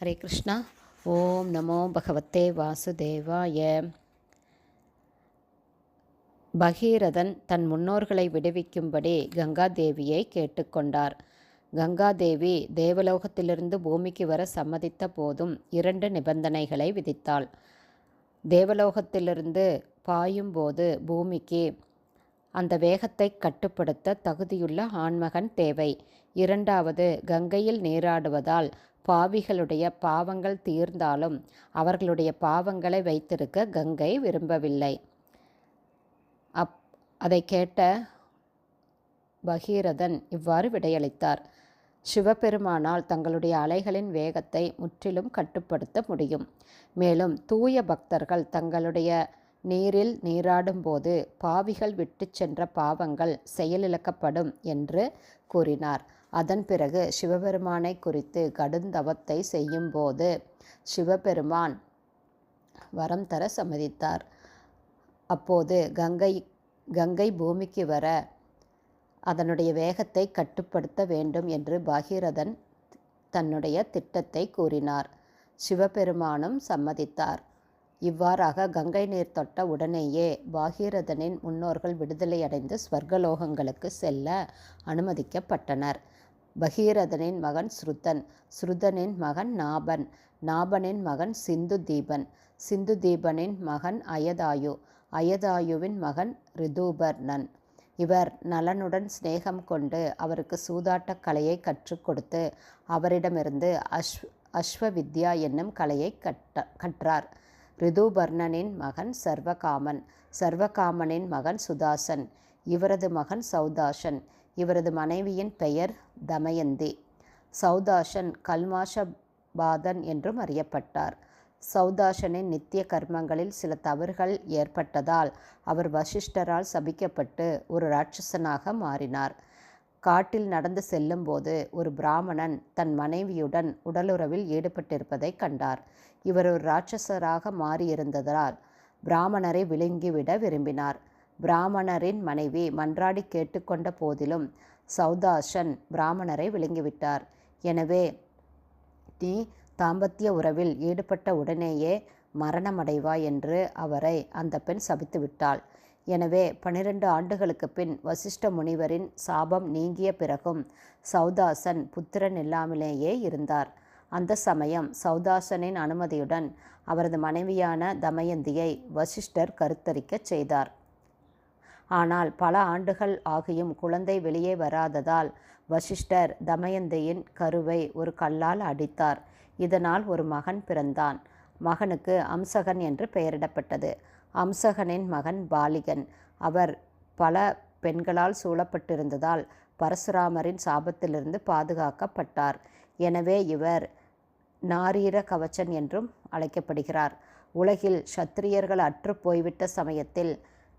ஹரே கிருஷ்ணா. ஓம் நமோ பகவத்தே வாசுதேவாய. பகீரதன் தன் முன்னோர்களை விடுவிக்கும்படி கங்காதேவியை கேட்டுக்கொண்டார். கங்காதேவி தேவலோகத்திலிருந்து பூமிக்கு வர சம்மதித்த போதும் இரண்டு நிபந்தனைகளை விதித்தாள். தேவலோகத்திலிருந்து பாயும்போது பூமிக்கு அந்த வேகத்தை கட்டுப்படுத்த தகுதியுள்ள ஆண்மகன் தேவை. இரண்டாவது கங்கையில் நீராடுவதால் பாவிகளுடைய பாவங்கள் தீர்ந்தாலும் அவர்களுடைய பாவங்களை வைத்திருக்க கங்கை விரும்பவில்லை. அப் அதை கேட்ட பகீரதன் இவ்வாறு விடையளித்தார். சிவபெருமானால் தங்களுடைய அலைகளின் வேகத்தை முற்றிலும் கட்டுப்படுத்த முடியும். மேலும் தூய பக்தர்கள் தங்களுடைய நீரில் நீராடும்போது பாவிகள் விட்டு சென்ற பாவங்கள் செயலிழக்கப்படும் என்று கூறினார். அதன் பிறகு சிவபெருமானை குறித்து கடுந்தவத்தை செய்யும்போது சிவபெருமான் வரம் தர சம்மதித்தார். அப்போது கங்கை கங்கை பூமிக்கு வர அதனுடைய வேகத்தை கட்டுப்படுத்த வேண்டும் என்று பாகீரதன் தன்னுடைய திட்டத்தை கூறினார். சிவபெருமானும் சம்மதித்தார். இவ்வாறாக கங்கை நீர் தொட்ட உடனேயே பாகீரதனின் முன்னோர்கள் விடுதலையடைந்து ஸ்வர்கலோகங்களுக்கு செல்ல அனுமதிக்கப்பட்டனர். பகீரதனின் மகன் ஸ்ருதன் ஸ்ருதனின் மகன் நாபன் நாபனின் மகன் சிந்து தீபன் சிந்து தீபனின் மகன் அயதாயு அயதாயுவின் மகன் ரிதூபர்ணன். இவர் நலனுடன் சிநேகம் கொண்டு அவருக்கு சூதாட்டக் கலையை கற்றுக் கொடுத்து அவரிடமிருந்து அஸ்வ அஸ்வவித்யா என்னும் கலையை கட்ட கற்றார். ரிதுபர்ணனின் மகன் சர்வகாமன் சர்வகாமனின் மகன் சுதாசன் இவரது மகன் சௌதாசன் இவரது மனைவியின் பெயர் தமயந்தி. சௌதாசன் கல்மாஷபாதன் என்றும் அறியப்பட்டார். சௌதாசனின் நித்திய கர்மங்களில் சில தவறுகள் ஏற்பட்டதால் அவர் வசிஷ்டரால் சபிக்கப்பட்டு ஒரு ராட்சசனாக மாறினார். காட்டில் நடந்து செல்லும்போது ஒரு பிராமணன் தன் மனைவியுடன் உடலுறவில் ஈடுபட்டிருப்பதை கண்டார். இவர் ஒரு ராட்சசராக மாறியிருந்ததால் பிராமணரை விழுங்கிவிட விரும்பினார். பிராமணரின் மனைவி மன்றாடி கேட்டுக்கொண்ட போதிலும் சௌதாசன் பிராமணரை விழுங்கிவிட்டார். எனவே நீ தாம்பத்திய உறவில் ஈடுபட்ட உடனேயே மரணமடைவாய் என்று அவரை அந்த பெண் சபித்து விட்டாள் எனவே பனிரெண்டு ஆண்டுகளுக்கு பின் வசிஷ்ட முனிவரின் சாபம் நீங்கிய பிறகும் சௌதாசன் புத்திரன் இல்லாமலேயே இருந்தார். அந்த சமயம் சௌதாசனின் அனுமதியுடன் அவரது மனைவியான தமயந்தியை வசிஷ்டர் கருத்தரிக்கச் செய்தார். ஆனால் பல ஆண்டுகள் ஆகியும் குழந்தை வெளியே வராததால் வசிஷ்டர் தமயந்தியின் கருவை ஒரு கல்லால் அடித்தார். இதனால் ஒரு மகன் பிறந்தான். மகனுக்கு அம்சகன் என்று பெயரிடப்பட்டது. அம்சகனின் மகன் பாலிகன். அவர் பல பெண்களால் சூழப்பட்டிருந்ததால் பரசுராமரின் சாபத்திலிருந்து பாதுகாக்கப்பட்டார். எனவே இவர் நாரீர கவச்சன் என்றும் அழைக்கப்படுகிறார். உலகில் சத்திரியர்கள் அற்று போய்விட்ட சமயத்தில்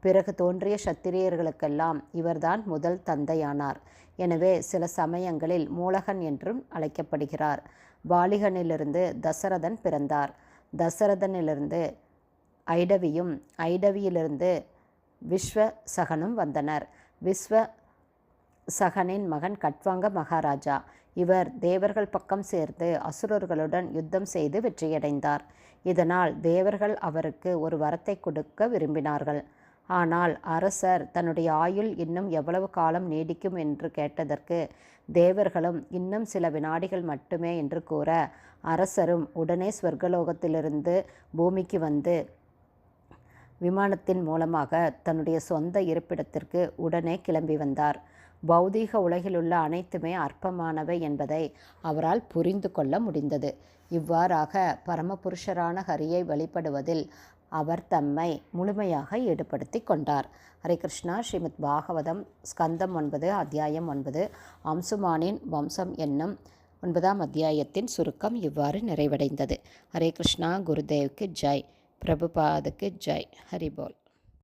பிறகு தோன்றிய சத்திரியர்களுக்கெல்லாம் இவர்தான் முதல் தந்தையானார். எனவே சில சமயங்களில் மூலகன் என்றும் அழைக்கப்படுகிறார். பாலிகனிலிருந்து தசரதன் பிறந்தார். தசரதனிலிருந்து ஐடவியும் ஐடவியிலிருந்து விஸ்வசகனும் வந்தனர். விஸ்வ சகனின் மகன் கட்வாங்க மகாராஜா. இவர் தேவர்கள் பக்கம் சேர்ந்து அசுரர்களுடன் யுத்தம் செய்து வெற்றியடைந்தார். இதனால் தேவர்கள் அவருக்கு ஒரு வரத்தை கொடுக்க விரும்பினார்கள். ஆனால் அரசர் தன்னுடைய ஆயுள் இன்னும் எவ்வளவு காலம் நீடிக்கும் என்று கேட்டதற்கு தேவர்களும் இன்னும் சில வினாடிகள் மட்டுமே என்று கூற அரசரும் உடனே ஸ்வர்கலோகத்திலிருந்து பூமிக்கு வந்து விமானத்தின் மூலமாக தன்னுடைய சொந்த இருப்பிடத்திற்கு உடனே கிளம்பி வந்தார். பௌதீக உலகிலுள்ள அனைத்துமே அற்பமானவை என்பதை அவரால் புரிந்து கொள்ள முடிந்தது. இவ்வாறாக பரமபுருஷரான ஹரியை வழிபடுவதில் அவர் தம்மை முழுமையாக ஈடுபடுத்தி கொண்டார். ஹரே கிருஷ்ணா ஸ்ரீமத் பாகவதம் ஸ்கந்தம் ஒன்பது அத்தியாயம் ஒன்பது அம்சுமானின் வம்சம் என்னும் ஒன்பதாம் அத்தியாயத்தின் சுருக்கம் இவ்வாறு நிறைவடைந்தது. ஹரே கிருஷ்ணா குருதேவுக்கு ஜெய் பிரபுபாதுக்கு ஜெய் ஹரிபோல்.